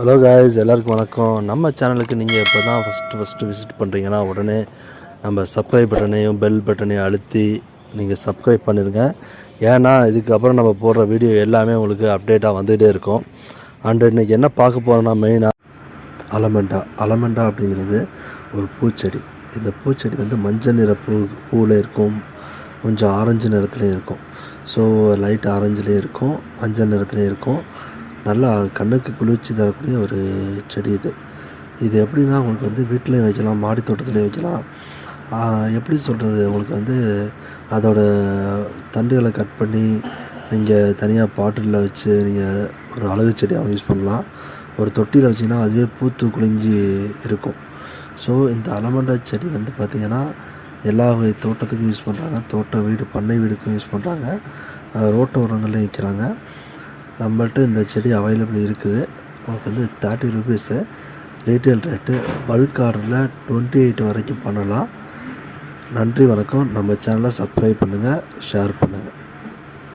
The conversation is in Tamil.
ஹலோ காய்ஸ் எல்லாருக்கும் வணக்கம். நம்ம சேனலுக்கு நீங்கள் இப்போ தான் ஃபஸ்ட்டு ஃபஸ்ட்டு விசிட் பண்ணுறீங்கன்னா உடனே நம்ம சப்ஸ்கிரைப் பட்டனையும் பெல் பட்டனையும் அழுத்தி நீங்கள் சப்ஸ்கிரைப் பண்ணிடுங்க ஏன்னா இதுக்கப்புறம் நம்ம போடுற வீடியோ எல்லாமே உங்களுக்கு அப்டேட்டாக வந்துகிட்டே இருக்கும். அண்ட் இன்றைக்கி என்ன பார்க்க போகிறோம்னா மெயினாக அலமெண்டா. அலமெண்டா அப்படிங்கிறது ஒரு பூச்செடி. இந்த பூச்செடி வந்து மஞ்சள் நிற பூ பூவில் இருக்கும். கொஞ்சம் ஆரஞ்சு நிறத்துலையும் இருக்கும். ஸோ லைட் ஆரஞ்சுலேயும் இருக்கும் மஞ்சள் நிறத்துலையும் இருக்கும். நல்லா கண்ணுக்கு குளிர்ச்சி தரக்கூடிய ஒரு செடி இது. இது எப்படின்னா உங்களுக்கு வந்து வீட்லேயும் வைக்கலாம் மாடி தோட்டத்துலேயும் வைக்கலாம். எப்படி சொல்கிறது உங்களுக்கு வந்து அதோட தண்டுகளை கட் பண்ணி நீங்கள் தனியாக பாட்டிலில் வச்சு நீங்கள் ஒரு அழகு செடியாக யூஸ் பண்ணலாம். ஒரு தொட்டியில் வச்சிங்கன்னா அதுவே பூத்து குலுங்கி இருக்கும். ஸோ இந்த அலமண்டா செடி வந்து பார்த்திங்கன்னா எல்லா வகை தோட்டத்துக்கும் யூஸ் பண்ணுறாங்க தோட்ட வீடு பண்ணை வீடுக்கும் யூஸ் பண்ணுறாங்க ரோட்டோரங்கள்லேயும் விற்கிறாங்க நம்மள்ட்ட இந்த செடி அவைலபிள் இருக்குது. நமக்கு வந்து thirty rupees retail rate bulk ஆர்டரில் டுவெண்ட்டி எயிட் வரைக்கும் பண்ணலாம். நன்றி வணக்கம். நம்ம சேனலை சப்ஸ்கிரைப் பண்ணுங்கள் ஷேர் பண்ணுங்கள்